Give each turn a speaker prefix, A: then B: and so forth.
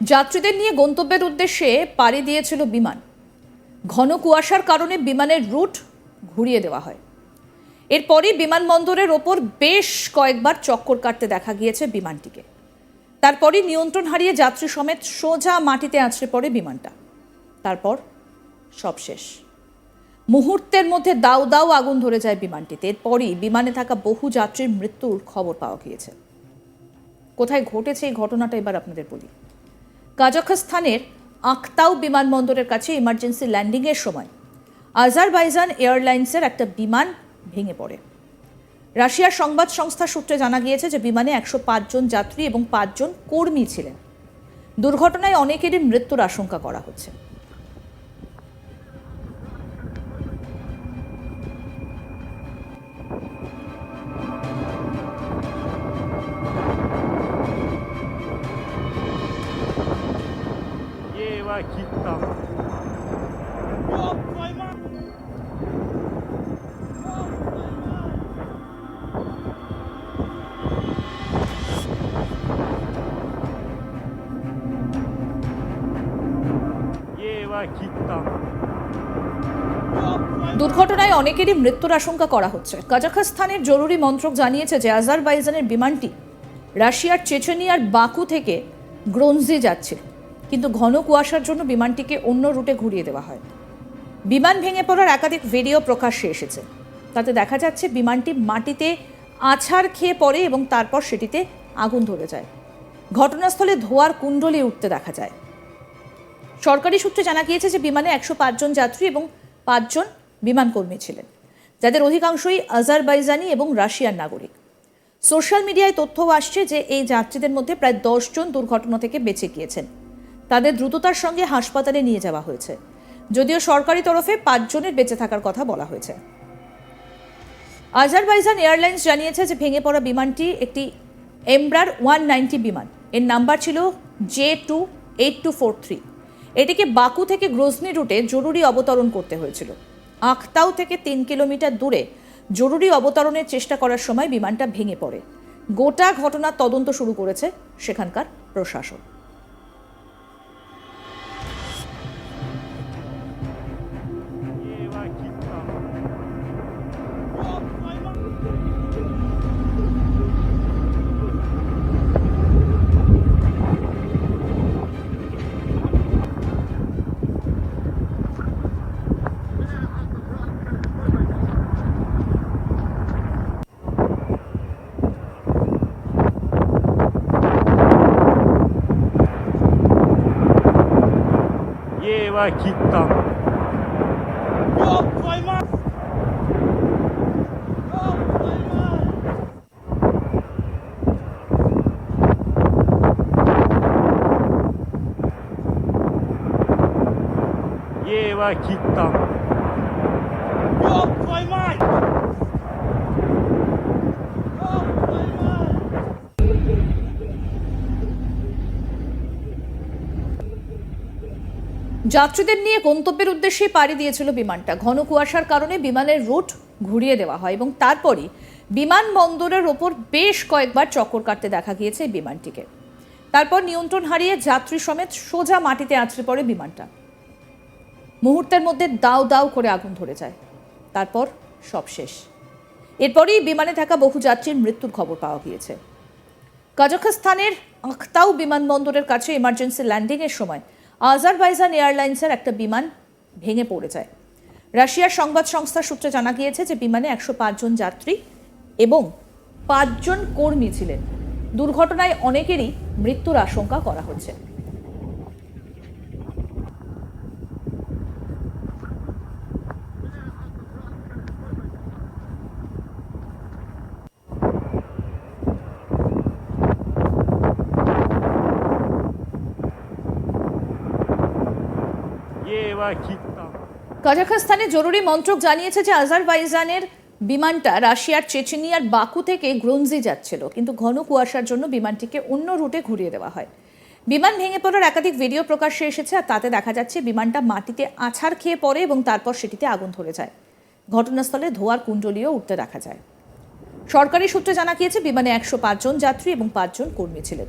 A: যাত্রীদের নিয়ে গন্তব্যের উদ্দেশ্যে পাড়ি দিয়েছিল বিমান। ঘন কুয়াশার কারণে বিমানের রুট ঘুরিয়ে দেওয়া হয়। এরপরই বিমানবন্দরের ওপর বেশ কয়েকবার চক্কর কাটতে দেখা গিয়েছে বিমানটিকে। তারপরই নিয়ন্ত্রণ হারিয়ে যাত্রী সমেত সোজা মাটিতে আছড়ে পড়ে বিমানটা। তারপর সব শেষ। মুহূর্তের মধ্যে দাউ দাউ আগুন ধরে যায় বিমানটিতে। এরপরই বিমানে থাকা বহু যাত্রীর মৃত্যুর খবর পাওয়া গিয়েছে। কোথায় ঘটেছে এই ঘটনাটা এবার আপনাদের বলি। কাজাখস্তানের আখতাউ বিমানবন্দরের কাছে ইমার্জেন্সি ল্যান্ডিংয়ের সময় আজারবাইজান এয়ারলাইন্সের একটা বিমান ভেঙে পড়ে। রাশিয়ার সংবাদ সংস্থা সূত্রে জানা গিয়েছে যে বিমানে একশো জন যাত্রী এবং পাঁচজন কর্মী ছিলেন। দুর্ঘটনায় অনেকেরই মৃত্যুর আশঙ্কা করা হচ্ছে।
B: vai aqui que tá.
A: দুর্ঘটনায় অনেকেরই মৃত্যুর আশঙ্কা করা হচ্ছে। কাজাখস্তানের জরুরি মন্ত্রক জানিয়েছে যে আজারবাইজানের বিমানটি রাশিয়ার চেচেনিয়ার বাকু থেকে গ্রোনজি যাচ্ছে কিন্তু ঘন কুয়াশার জন্য বিমানটিকে অন্য রুটে ঘুরিয়ে দেওয়া হয়। বিমান ভেঙে পড়ার একাধিক ভিডিও প্রকাশ্যে এসেছে। তাতে দেখা যাচ্ছে বিমানটি মাটিতে আছাড় খেয়ে পড়ে এবং তারপর সেটিতে আগুন ধরে যায়। ঘটনাস্থলে ধোয়ার কুণ্ডলি উঠতে দেখা যায়। সরকারি সূত্রে জানা গিয়েছে যে বিমানে একশো পাঁচজন যাত্রী এবং পাঁচজন বিমানকর্মী ছিলেন, যাদের অধিকাংশই আজারবাইজানি এবং রাশিয়ার নাগরিক। সোশ্যাল মিডিয়ায় তথ্যও আসছে যে এই যাত্রীদের মধ্যে প্রায় দশজন দুর্ঘটনা থেকে বেঁচে গিয়েছেন। তাদের দ্রুততার সঙ্গে হাসপাতালে নিয়ে যাওয়া হয়েছে। যদিও সরকারি তরফে পাঁচজনের বেঁচে থাকার কথা বলা হয়েছে। আজারবাইজান এয়ারলাইন্স জানিয়েছে যে ভেঙে পড়া বিমানটি একটি এমব্রার ওয়ান নাইনটি বিমান। এর নাম্বার ছিল J two eight two four three. এটিকে বাকু থেকে গ্রোজনি রুটে জরুরি অবতরণ করতে হয়েছিল। আখতাও থেকে তিন কিলোমিটার দূরে জরুরি অবতরণের চেষ্টা করার সময় বিমানটা ভেঙে পড়ে। গোটা ঘটনার তদন্ত শুরু করেছে সেখানকার প্রশাসন।
B: 家は切った。家は切った。
A: যাত্রীদের নিয়ে গন্তব্যের উদ্দেশ্যে পাড়ি দিয়েছিল বিমানটা। ঘন কুয়াশার কারণে বিমানের রুট ঘুরিয়ে দেওয়া হয় এবং তারপরই বিমানবন্দরের ওপর বেশ কয়েকবার চক্কর কাটতে দেখা গিয়েছে বিমানটিকে। তারপর নিয়ন্ত্রণ হারিয়ে যাত্রী সমেত সোজা মাটিতে আছড়ে পড়ে বিমানটা। মুহূর্তের মধ্যে দাউ দাউ করে আগুন ধরে যায়। তারপর সব শেষ। এরপরই বিমানে থাকা বহু যাত্রীর মৃত্যুর খবর পাওয়া গিয়েছে। কাজাখস্তানের আখতাউ বিমানবন্দরের কাছে ইমার্জেন্সি ল্যান্ডিংয়ের সময় আজারবাইজান এয়ারলাইন্সের একটা বিমান ভেঙে পড়ে যায়। রাশিয়ার সংবাদ সংস্থার সূত্রে জানা গিয়েছে যে বিমানে একশো পাঁচজন যাত্রী এবং পাঁচজন কর্মী ছিলেন। দুর্ঘটনায় অনেকেরই মৃত্যুর আশঙ্কা করা হচ্ছে। কাজাখস্তানে জরুরি মন্ত্রক জানিয়েছে যে আজারবাইজানের বিমানটা রাশিয়ার চেচেনিয়ার বাকু থেকে গ্রঞ্জি যাচ্ছিল, কিন্তু ঘন কুয়াশার জন্য বিমানটিকে অন্য রুটে ঘুরিয়ে দেওয়া হয়। বিমান ভেঙে পড়ার একাধিক ভিডিও প্রকাশ্যে এসেছে আর তাতে দেখা যাচ্ছে বিমানটা মাটিতে আছাড় খেয়ে পড়ে এবং তারপর সেটিতে আগুন ধরে যায়। ঘটনাস্থলে ধোয়ার কুণ্ডলীও উঠতে দেখা যায়। সরকারি সূত্রে জানা গিয়েছে, বিমানে একশো জন যাত্রী এবং পাঁচজন কর্মী ছিলেন।